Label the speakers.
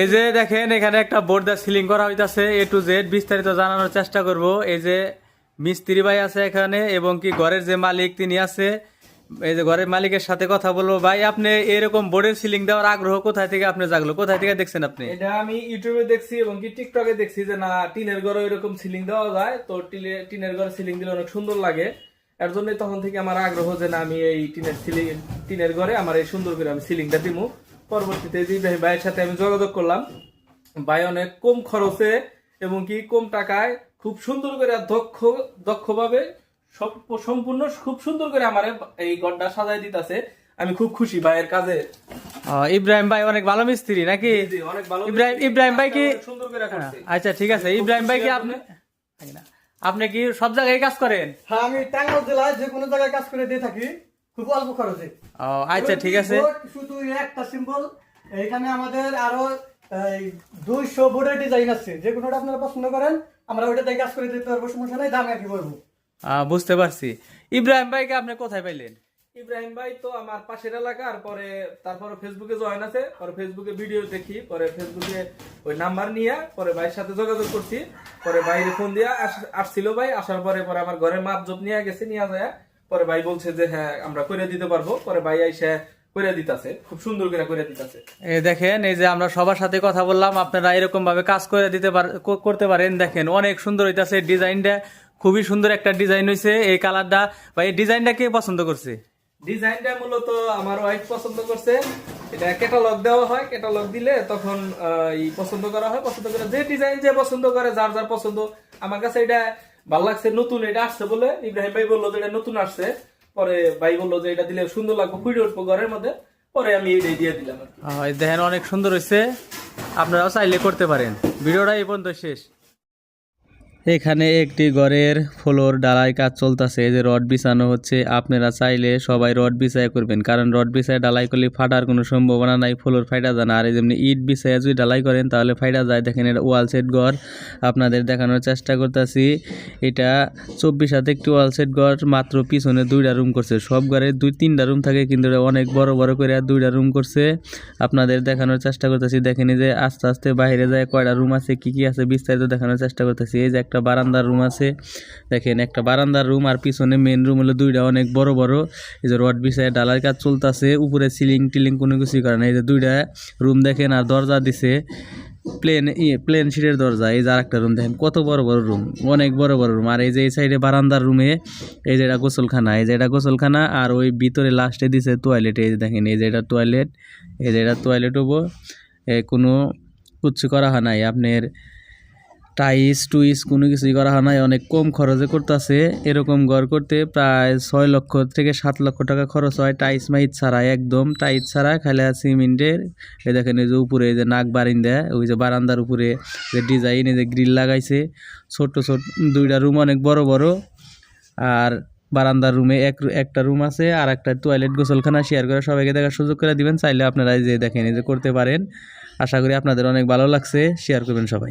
Speaker 1: এই যে দেখেন, এখানে একটা বোর্ডার সিলিং করা হইতাছে। এ টু জেড বিস্তারিত জানানোর চেষ্টা করব। এই যে মিস্ত্রি ভাই আছে এখানে এবং কি ঘরের যে মালিক তিনি আছে, এই যে ঘরের মালিকের সাথে কথা বলব। ভাই, আপনি এরকম বোর্ডের সিলিং দেওয়ার আগ্রহ কোথায় থেকে আপনি জাগলো? কোথায় থেকে দেখছেন আপনি?
Speaker 2: এটা আমি ইউটিউবে দেখছি এবং কি টিকটকে দেখছি যে না, টিনের ঘরে এরকম সিলিং দেওয়া যায়। তো টিনের ঘরে সিলিং দিলে অনেক সুন্দর লাগে। এর জন্য তখন থেকে আমার আগ্রহ যে না, আমি এই টিনের সিলিং টিনের ঘরে আমার এই সুন্দর করে আমি সিলিংটা দিব পরবর্তীতে যে ইব্রাহিম ভাইয়ের সাথে আমি যোগাযোগ করলাম। ভাই অনেক কম খরচে এবং কি কম টাকায় খুব সুন্দর করে দক্ষ দক্ষভাবে সম্পূর্ণ খুব সুন্দর করে আমার এই ঘরটা সাজাই দিতেছে। আমি খুব খুশি ভাইয়ের কাজে।
Speaker 1: আহ, ইব্রাহিম ভাই অনেক ভালো মিস্ত্রি নাকি?
Speaker 2: অনেক ভালো
Speaker 1: ইব্রাহিম ইব্রাহিম ভাই কি
Speaker 2: সুন্দর করে করছে।
Speaker 1: আচ্ছা ঠিক আছে। ইব্রাহিম ভাই কি আপনি আপনি কি সব জায়গায় কাজ করেন?
Speaker 3: হ্যাঁ আমি টাঙ্গাইল জেলায় যে কোনো জায়গায় কাজ করে দিয়ে থাকি। খুব অল্প খরচে।
Speaker 1: ও আচ্ছা ঠিক আছে।
Speaker 3: শুধু একটা সিম্বল এখানে আমাদের আরও দুইশো বোর্ডের ডিজাইন আছে। যে কোনোটা আপনারা পছন্দ করেন আমরা ওইটাতে কাজ করে দিতে পারব সমস্যা নাই দাম একই বলব
Speaker 1: আহ, বুঝতে পারছি। ইব্রাহিম ভাইকে আপনি কোথায় পাইলেন?
Speaker 2: ইব্রাহিম ভাই তো আমার পাশের এলাকার পরে তারপরে ফেসবুকে জয়েন আছে পরে ফেসবুকে ভিডিও দেখি পরে ফেসবুকে ওই নাম্বার নিয়ে পরে ভাইয়ের সাথে যোগাযোগ করছি পরে বাইরে ফোন দিয়ে আসছিল ভাই আসার পরে পরে আমার ঘরে মাপ জব নিয়ে গেছে নিয়ে যায়। পরে ভাই বলছে যে হ্যাঁ আমরা করে দিতে পারব। পরে ভাই এসে করে দিতেছে খুব সুন্দর করে করে দিতেছে।
Speaker 1: এই দেখেন এই যে আমরা সবার সাথে কথা বললাম আপনারা এরকম ভাবে কাজ করে দিতে পার করতে পারেন। দেখেন অনেক সুন্দর হইতাছে ডিজাইনটা। খুবই সুন্দর একটা ডিজাইন হইছে এই কালারটা। বা এই ডিজাইনটা কে পছন্দ করছে?
Speaker 2: ডিজাইনটা মূলত আমার ওয়াইফ পছন্দ করছে। এটা ক্যাটালগ দেওয়া হয়। ক্যাটালগ দিলে তখন এই পছন্দ করা হয়। পছন্দ করে যে ডিজাইন যে পছন্দ করে যার যার পছন্দ। আমার কাছে এটা ভালো লাগছে, নতুন এটা আসছে বলে। ইব্রাহিম ভাই বলল যে এটা নতুন আসছে। পরে ভাই বলল যে এটা দিলে সুন্দর লাগবে ফুটে উঠবো ঘরের মধ্যে। পরে আমি এটাই দিয়ে দিলাম
Speaker 1: দেখেন অনেক সুন্দর হয়েছে। আপনারাও চাইলে করতে পারেন। ভিডিওটা এই পর্যন্ত শেষ। এখানে একটি ঘরের ফ্লোর ডালাই কাজ চলতেছে। যে রড বিছানো হচ্ছে, আপনারা চাইলে সবাই রড বিছায় করবেন। কারণ রড বিছায় ডালাই করলে ফাটার কোনো সম্ভাবনা নাই, ফ্লোর ফাইটা যায় না। আর যেমনি ইট বিছায় যদি ডালাই করেন, তাহলে ফাইটা যায়। দেখেন এটা ওয়াল সেট ঘর, আপনাদের দেখানোর চেষ্টা করতেছি। এটা চব্বিশ হাতে একটি ওয়াল সেট ঘর, মাত্র পিছনে দুইটা রুম করছে। সব ঘরে দুই, তিনটা রুম থাকে, কিন্তু এটা অনেক বড় বড় করে দুইটা রুম করছে। আপনাদের দেখানোর চেষ্টা করতেছি। দেখেন যে আস্তে আস্তে বাইরে যায়, কয়টা রুম আছে, কি কি আছে বিস্তারিত দেখানোর চেষ্টা করতেছি। এই যে একটা বারান্দার রুম আছে। দেখেন, একটা বারান্দার রুম আর পিছনে মেন রুম হলো দুইটা অনেক বড় বড়। এই যে রড বিছায় ডালার কাজ চলতেছে, উপরে সিলিং টিলিং কোনো কিছুই করে না। এই যে দুইটা রুম দেখেন, আর দরজা দিছে প্লেন ইয়ে প্লেন শিটের দরজা। এই যে আরেকটা রুম দেখেন, কত বড় বড় রুম অনেক বড় বড় রুম আর এই যে এই সাইডে বারান্দার রুমে এই যে এটা গোসলখানা, এই যে এটা গোসলখানা, আর ওই ভিতরে লাস্টে দিছে টয়লেট এই যে দেখেন, এই যে এটা টয়লেট এই যে এটা টয়লেট হব। কোনো কিচ্ছু করা হয় নাই। আপনার টাইস, টুইস কোনো কিছুই করা হয় নাই অনেক কম খরচে করতেছে। এরকম ঘর করতে প্রায় ছয় লক্ষ থেকে সাত লক্ষ টাকা খরচ হয় টাইস মাইট ছাড়া একদম। টাইস ছাড়া খালি সিমেন্টের এই দেখেন এই যে উপরে এই যে নাক বারিন্দা, ওই যে বারান্দার উপরে যে ডিজাইন এই যে গ্রিল লাগাইছে। ছোট ছোট দুইটা রুম অনেক বড় বড়। আর বারান্দার রুমে এক, একটা রুম আছে আর একটা টয়লেট গোসলখানা শেয়ার করে সবাইকে দেখার সুযোগ করে দিবেন। চাইলে আপনারা এই যে দেখেন, এই যে করতে পারেন। আশা করি আপনাদের অনেক ভালো লাগছে। শেয়ার করবেন সবাই।